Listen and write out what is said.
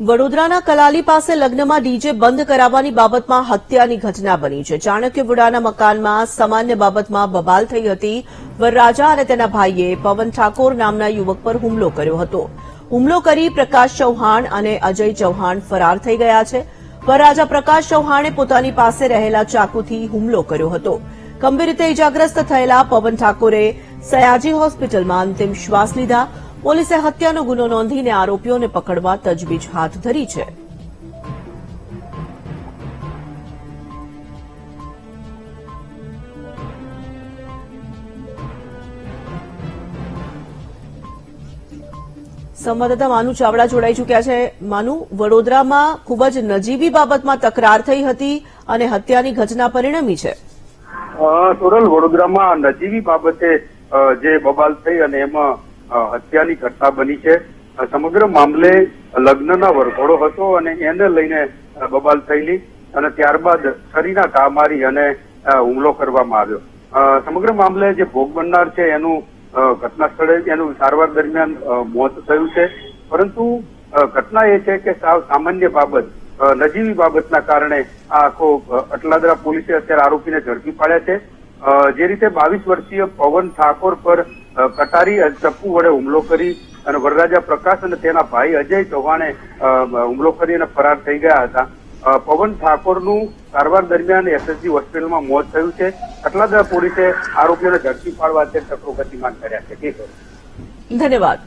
વડોદરાના કલાલી પાસે લગ્નમાં ડીજે બંધ કરાવવાની બાબતમાં હત્યાની ઘટના બની છે. ચાણક્યપુરાના મકાનમાં સામાન્ય બાબતમાં બબાલ થઈ હતી વરરાજા અને તેના ભાઈએ પવન ઠાકોર નામના યુવક પર હુમલો કર્યો હતો. હુમલો કરી પ્રકાશ ચૌહાણ અને અજય ચૌહાણ ફરાર થઈ ગયા છે. વરરાજા પ્રકાશ ચૌહાણે પોતાની પાસે રહેલા ચાકુથી હુમલો કર્યો હતો. ગંભીર રીતે ઇજાગ્રસ્ત થયેલા પવન ઠાકોરે સયાજી હોસ્પિટલમાં અંતિમ શ્વાસ લીધા. પોલીસે હત્યાનો ગુનો નોંધીને આરોપીઓને પકડવા તજવીજ હાથ ધરી છે. સંવાદદાતા માનુ ચાવડા જોડાઈ ચૂક્યા છે. માનુ, વડોદરામાં ખૂબ જ નજીવી બાબતમાં તકરાર થઈ હતી અને હત્યાની ઘટના પરિણમી છે. સોરલ વડોદરામાં નજીવી બાબતે જે બબાલ થઈ અને એમાં હત્યાની ઘટના બની છે. સમગ્ર મામલે લગ્નના વરઘોડો હતો અને એને લઈને બબાલ થયેલી અને ત્યારબાદ છરીના ઘા મારી અને હુમલો કરવામાં આવ્યો. સમગ્ર મામલે જે ભોગ બનનાર છે એનું ઘટના સ્થળે એનું સારવાર દરમિયાન મોત થયું છે. પરંતુ ઘટના એ છે કે સાવ સામાન્ય બાબત નજીવી બાબતના કારણે આ આખો અટલાદરા પોલીસે અત્યારે આરોપીને ઝડપી પાડ્યા છે. જે રીતે બાવીસ વર્ષીય પવન ઠાકોર પર કટારી ચપ્પુ વડે હુમલો કરી અને વરરાજા પ્રકાશ અને તેના ભાઈ અજય ચૌહાણે હુમલો કરી અને ફરાર થઈ ગયા હતા. પવન ઠાકોરનું સારવાર દરમિયાન એસએસજી હોસ્પિટલમાં મોત થયું છે. અટલાદરા પોલીસે આરોપીઓને ઝડપી પાડવા અત્યારે ચક્રો ગતિમાન કર્યા છે. ધન્યવાદ.